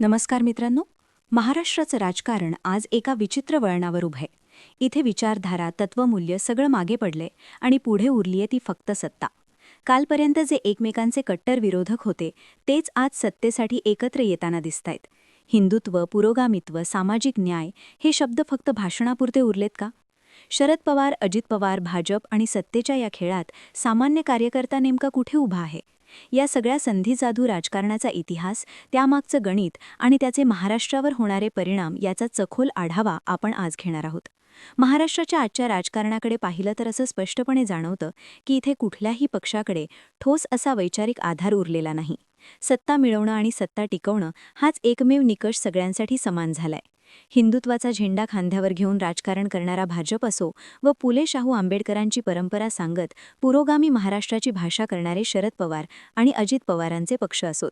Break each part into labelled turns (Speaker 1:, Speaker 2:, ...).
Speaker 1: नमस्कार मित्रांनो. महाराष्ट्राचं राजकारण आज एका विचित्र वळणावर उभं आहे. इथे विचारधारा तत्वमूल्य सगळं मागे पडले आणि पुढे उरलीये ती फक्त सत्ता. कालपर्यंत जे एकमेकांचे कट्टर विरोधक होते तेच आज सत्तेसाठी एकत्र येताना दिसतायत. हिंदुत्व पुरोगामित्व सामाजिक न्याय हे शब्द फक्त भाषणापुरते उरलेत का? शरद पवार अजित पवार भाजप आणि सत्तेच्या या खेळात सामान्य कार्यकर्ता नेमका कुठे उभा आहे? या सगळ्या संधी जाधू राजकारणाचा इतिहास त्यामागचं गणित आणि त्याचे महाराष्ट्रावर होणारे परिणाम याचा चखोल आढावा आपण आज घेणार आहोत. महाराष्ट्राच्या आजच्या राजकारणाकडे पाहिलं तर असं स्पष्टपणे जाणवतं की इथे कुठल्याही पक्षाकडे ठोस असा वैचारिक आधार उरलेला नाही. सत्ता मिळवणं आणि सत्ता टिकवणं हाच एकमेव निकष सगळ्यांसाठी समान झालाय. हिंदुत्वाचा झेंडा खांद्यावर घेऊन राजकारण करणारा भाजप असो व पुले शाहू आंबेडकरांची परंपरा सांगत पुरोगामी महाराष्ट्राची भाषा करणारे शरद पवार आणि अजित पवारांचे पक्ष असोत.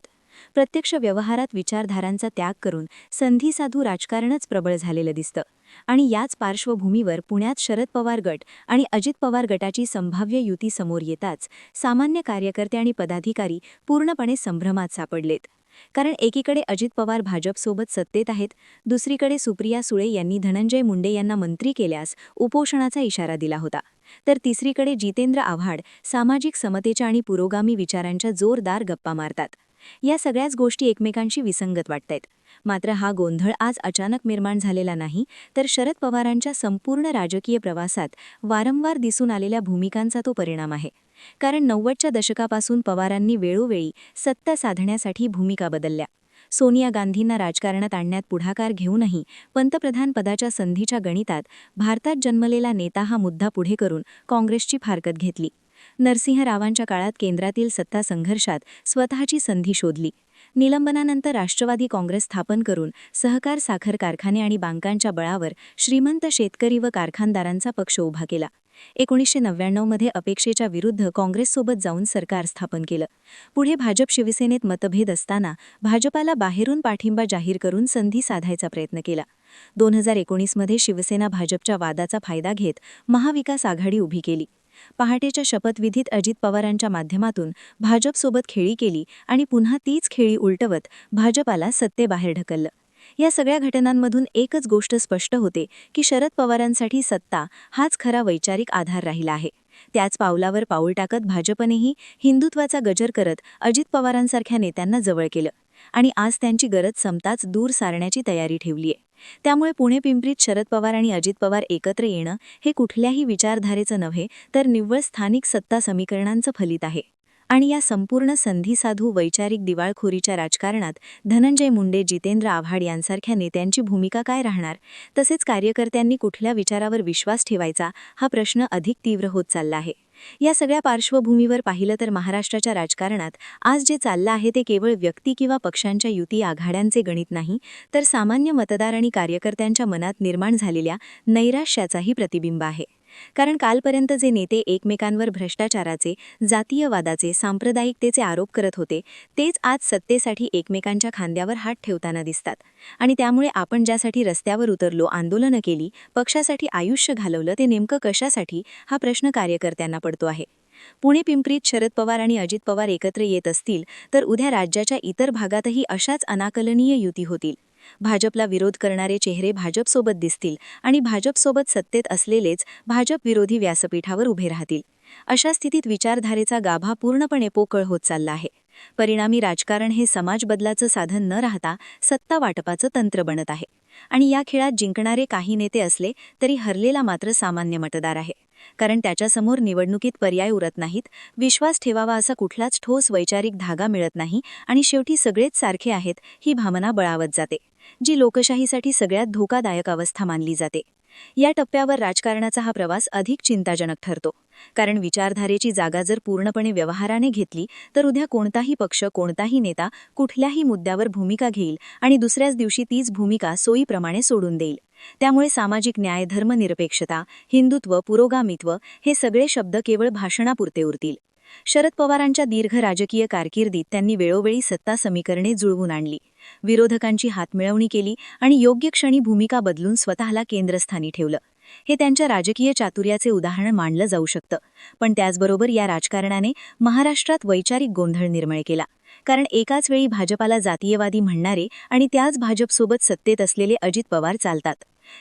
Speaker 1: प्रत्यक्ष व्यवहारात विचारधारांचा त्याग करून संधीसाधू राजकारणच प्रबळ झालेलं दिसतं. आणि याच पार्श्वभूमीवर पुण्यात शरद पवार गट आणि अजित पवार गटाची संभाव्य युती समोर येताच सामान्य कार्यकर्ते आणि पदाधिकारी पूर्णपणे संभ्रमात सापडलेत. कारण एकीकडे अजित पवार भाजपसोबत सत्तेत आहेत दुसरीकडे सुप्रिया सुळे यांनी धनंजय मुंडे यांना मंत्री केल्यास उपोषणाचा इशारा दिला होता. तर तिसरीकडे जितेंद्र आव्हाड सामाजिक समतेच्या आणि पुरोगामी विचारांच्या जोरदार गप्पा मारतात. या सगळ्याच गोष्टी एकमेकांशी विसंगत वाटतायत. मात्र हा गोंधळ आज अचानक निर्माण झालेला नाही तर शरद पवारांच्या संपूर्ण राजकीय प्रवासात वारंवार दिसून आलेल्या भूमिकांचा तो परिणाम आहे. कारण नव्वदच्या दशकापासून पवारांनी वेळोवेळी सत्ता साधण्यासाठी भूमिका बदलल्या. सोनिया गांधींना राजकारणात आणण्यात पुढाकार घेऊनही पंतप्रधान पदाच्या संधीच्या गणितात भारतात जन्मलेला नेता हा मुद्दा पुढे करून काँग्रेसची फारकत घेतली. नरसिंह रावांच्या काळात केंद्रातील सत्ता संघर्षात स्वतःची संधी शोधली. निलंबनानंतर राष्ट्रवादी काँग्रेस स्थापन करून सहकार साखर कारखाने आणि बँकांच्या बळावर श्रीमंत शेतकरी व कारखानदारांचा पक्ष उभा केला. एकोणीसशे नव्याण्णवमध्ये अपेक्षेच्या विरुद्ध काँग्रेससोबत जाऊन सरकार स्थापन केलं. पुढे भाजप शिवसेनेत मतभेद असताना भाजपाला बाहेरून पाठिंबा जाहीर करून संधी साधायचा प्रयत्न केला. दोन हजार एकोणीसमध्ये शिवसेना भाजपच्या वादाचा फायदा घेत महाविकास आघाडी उभी केली. पहाटेच्या शपथविधीत अजित पवारांच्या माध्यमातून भाजपसोबत खेळी केली आणि पुन्हा तीच खेळी उलटवत भाजपाला सत्तेबाहेर ढकललं. या सगळ्या घटनांमधून एकच गोष्ट स्पष्ट होते की शरद पवारांसाठी सत्ता हाच खरा वैचारिक आधार राहिला आहे. त्याच पावलावर पाऊल टाकत भाजपनेही हिंदुत्वाचा गजर करत अजित पवारांसारख्या नेत्यांना जवळ केलं. आणि आज त्यांची गरज संपताच दूर सारण्याची तयारी ठेवलीये. त्यामुळे पुणे पिंपरीत शरद पवार आणि अजित पवार एकत्र येणं हे कुठल्याही विचारधारेचं नव्हे तर निव्वळ स्थानिक सत्ता समीकरणांचं फलित आहे. आणि या संपूर्ण संधीसाधू वैचारिक दिवाळखोरीच्या राजकारणात धनंजय मुंडे जितेंद्र आव्हाड यांसारख्या नेत्यांची भूमिका काय राहणार? तसेच कार्यकर्त्यांनी कुठल्या विचारावर विश्वास ठेवायचा? हा प्रश्न अधिक तीव्र होत चालला आहे. या सगळ्या पार्श्वभूमीवर पाहिलं तर महाराष्ट्राच्या राजकारणात आज जे चाललं आहे ते केवळ व्यक्ती किंवा पक्षांच्या युती आघाड्यांचे गणित नाही तर सामान्य मतदार आणि कार्यकर्त्यांच्या मनात निर्माण झालेल्या नैराश्याचाही प्रतिबिंब आहे. कारण कालपर्यंत जे नेते एकमेकांवर भ्रष्टाचाराचे जातीयवादाचे सांप्रदायिकतेचे आरोप करत होते तेच आज सत्तेसाठी एकमेकांच्या खांद्यावर हात ठेवताना दिसतात. आणि त्यामुळे आपण ज्यासाठी रस्त्यावर उतरलो आंदोलनं केली पक्षासाठी आयुष्य घालवलं ते नेमकं कशासाठी हा प्रश्न कार्यकर्त्यांना पडतो आहे. पुणे पिंपरीत शरद पवार आणि अजित पवार एकत्र येत असतील तर उद्या राज्याच्या इतर भागातही अशाच अनाकलनीय युती होतील. भाजपला विरोध करणारे चेहरे भाजपसोबत दिसतील आणि भाजपसोबत सत्तेत असलेलेच भाजप विरोधी व्यासपीठावर उभे राहतील. अशा स्थितीत विचारधारेचा गाभा पूर्णपणे पोकळ होत चालला आहे. परिणामी राजकारण हे समाज बदलाचं साधन न राहता सत्ता वाटपाचं तंत्र बनत आहे. आणि या खेळात जिंकणारे काही नेते असले तरी हरलेला मात्र सामान्य मतदार आहे. कारण त्याच्यासमोर निवडणुकीत पर्याय उरत नाहीत विश्वास ठेवावा असा कुठलाच ठोस वैचारिक धागा मिळत नाही आणि शेवटी सगळेच सारखे आहेत ही भावना बळावत जाते. जी लोकशाहीसाठी सगळ्यात धोकादायक अवस्था मानली जाते. या टप्प्यावर राजकारणाचा हा प्रवास अधिक चिंताजनक ठरतो. कारण विचारधारेची जागा जर पूर्णपणे व्यवहाराने घेतली तर उद्या कोणताही पक्ष कोणताही नेता कुठल्याही मुद्द्यावर भूमिका घेईल आणि दुसऱ्याच दिवशी तीच भूमिका सोयीप्रमाणे सोडून देईल. त्यामुळे सामाजिक न्याय धर्मनिरपेक्षता हिंदुत्व पुरोगामित्व हे सगळे शब्द केवळ भाषणापुरते उरतील. शरद पवारांच्या दीर्घ राजकीय कारकिर्दीत त्यांनी वेळोवेळी सत्ता समीकरणे जुळवून आणली. विरोधकांची हातमिळवणी केली आणि योग्य क्षणी भूमिका बदलून स्वतःला केंद्रस्थानी ठेवलं. हे त्यांच्या राजकीय चातुर्याचे उदाहरण मानलं जाऊ शकतं. पण त्याचबरोबर या राजकारणाने महाराष्ट्रात वैचारिक गोंधळ निर्माण केला. कारण एकाच वेळी भाजपाला जातीयवादी म्हणणारे आणि त्याच भाजपसोबत सत्तेत असलेले अजित पवार चालतात.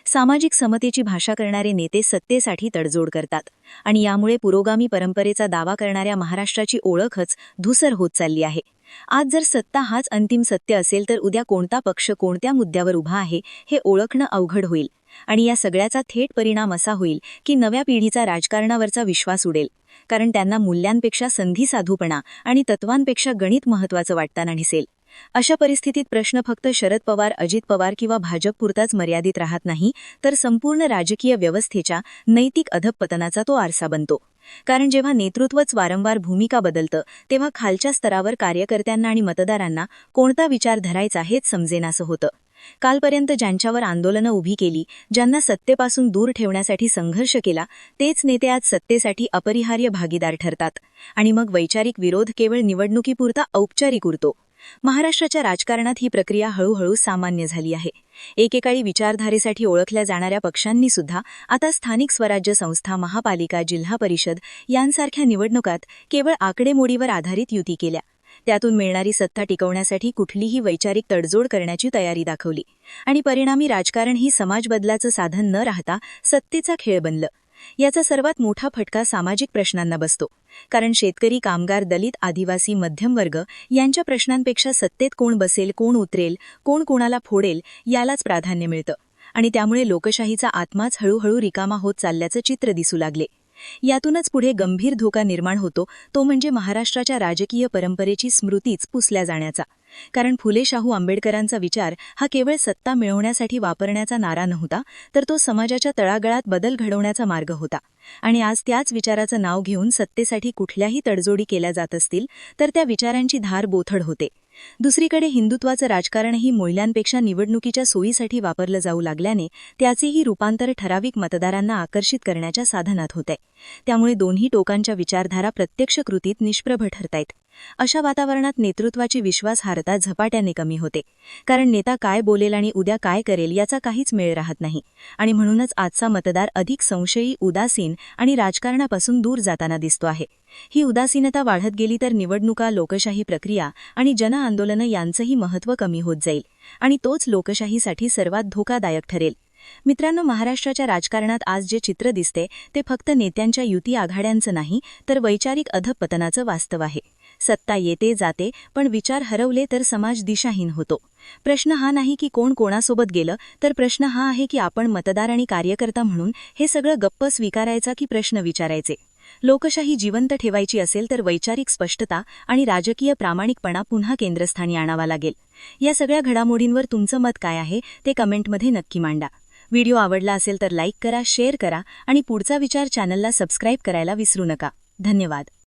Speaker 1: सामाजिक समतेची भाषा करणारे नेते सत्तेसाठी तडजोड करतात आणि यामुळे पुरोगामी परंपरेचा दावा करणाऱ्या महाराष्ट्राची ओळखच धुसर होत चालली आहे. आज जर सत्ता हाच अंतिम सत्य असेल तर उद्या कोणता पक्ष कोणत्या मुद्द्यावर उभा आहे हे ओळखणं अवघड होईल आणि या सगळ्याचा थेट परिणाम असा होईल की नव्या पिढीचा राजकारणावरचा विश्वास उडेल. कारण त्यांना मूल्यांपेक्षा संधी साधूपणा आणि तत्वांपेक्षा गणित महत्वाचं वाटताना दिसेल. अशा परिस्थितीत प्रश्न फक्त शरद पवार अजित पवार किंवा भाजपपुरताच मर्यादित राहत नाही तर संपूर्ण राजकीय व्यवस्थेच्या नैतिक अधपतनाचा तो आरसा बनतो. कारण जेव्हा नेतृत्वच वारंवार भूमिका बदलतं तेव्हा खालच्या स्तरावर कार्यकर्त्यांना आणि मतदारांना कोणता विचार धरायचा हेच समजेनासं होतं. कालपर्यंत ज्यांच्यावर आंदोलनं उभी केली ज्यांना सत्तेपासून दूर ठेवण्यासाठी संघर्ष केला तेच नेते आज सत्तेसाठी अपरिहार्य भागीदार ठरतात. आणि मग वैचारिक विरोध केवळ निवडणुकीपुरता औपचारिक उरतो. महाराष्ट्राच्या राजकारणात ही प्रक्रिया हळूहळू सामान्य झाली आहे. एकेकाळी विचारधारेसाठी ओळखल्या जाणाऱ्या पक्षांनी सुद्धा आता स्थानिक स्वराज्य संस्था महापालिका जिल्हा परिषद यांसारख्या निवडणुकात केवळ आकडेमोडीवर आधारित युती केल्या. त्यातून मिळणारी सत्ता टिकवण्यासाठी कुठलीही वैचारिक तडजोड करण्याची तयारी दाखवली. आणि परिणामी राजकारण ही समाज बदलाचं साधन न राहता सत्तेचा खेळ बनलं. याचा सर्वात मोठा फटका सामाजिक प्रश्नांना बसतो. कारण शेतकरी कामगार दलित आदिवासी मध्यमवर्ग यांच्या प्रश्नांपेक्षा सत्तेत कोण बसेल कोण उतरेल कोण कोणाला फोडेल यालाच प्राधान्य मिळतं. आणि त्यामुळे लोकशाहीचा आत्माच हळूहळू रिकामा होत चालल्याचं चित्र दिसू लागले. यातूनच पुढे गंभीर धोका निर्माण होतो तो म्हणजे महाराष्ट्राच्या राजकीय परंपरेची स्मृतीच पुसल्या जाण्याचा. कारण फुले शाहू आंबेडकरांचा विचार हा केवळ सत्ता मिळवण्यासाठी वापरण्याचा नारा नव्हता तर तो समाजाच्या तळागळात बदल घडवण्याचा मार्ग होता. आणि आज त्याच विचाराचं नाव घेऊन सत्तेसाठी कुठल्याही तडजोडी केल्या जात असतील तर त्या विचारांची धार बोथड होते. दुसरीकडे हिंदुत्वाचं राजकारणही मूल्यांपेक्षा निवडणुकीच्या सोयीसाठी वापरलं जाऊ लागल्याने त्याचेही रूपांतर ठराविक मतदारांना आकर्षित करण्याच्या साधनात होते त्यामुळे दोन्ही टोकांच्या विचारधारा प्रत्यक्ष कृतीत निष्प्रभ ठरतायत. अशा वातावरणात नेतृत्वाची विश्वासार्हता झपाट्याने कमी होते. कारण नेता काय बोलेल आणि उद्या काय करेल याचा काहीच मेळ राहत नाही. आणि म्हणूनच आजचा मतदार अधिक संशयी उदासीन आणि राजकारणापासून दूर जाताना दिसतो आहे. ही उदासीनता वाढत गेली तर निवडणुका लोकशाही प्रक्रिया आणि जनआंदोलनं यांचंही महत्त्व कमी होत जाईल. आणि तोच लोकशाहीसाठी सर्वात धोकादायक ठरेल. मित्रांनो महाराष्ट्राच्या राजकारणात आज जे चित्र दिसते ते फक्त नेत्यांच्या युती आघाड्यांचं नाही तर वैचारिक अधपतनाचं वास्तव आहे. सत्ता येते जाते पण विचार हरवले तर समाज दिशाहीन होतो. प्रश्न हा नाही की कोण कोणासोबत गेलं तर प्रश्न हा आहे की आपण मतदार आणि कार्यकर्ता म्हणून हे सगळं गप्प स्वीकारायचा की प्रश्न विचारायचे? लोकशाही जिवंत ठेवायची असेल तर वैचारिक स्पष्टता आणि राजकीय प्रामाणिकपणा पुन्हा केंद्रस्थानी आणावा लागेल. या सगळ्या घडामोडींवर तुमचं मत काय आहे ते कमेंटमध्ये नक्की मांडा. व्हिडिओ आवडला असेल तर लाईक करा शेअर करा आणि पुढचा विचार चॅनलला सबस्क्राईब करायला विसरू नका. धन्यवाद.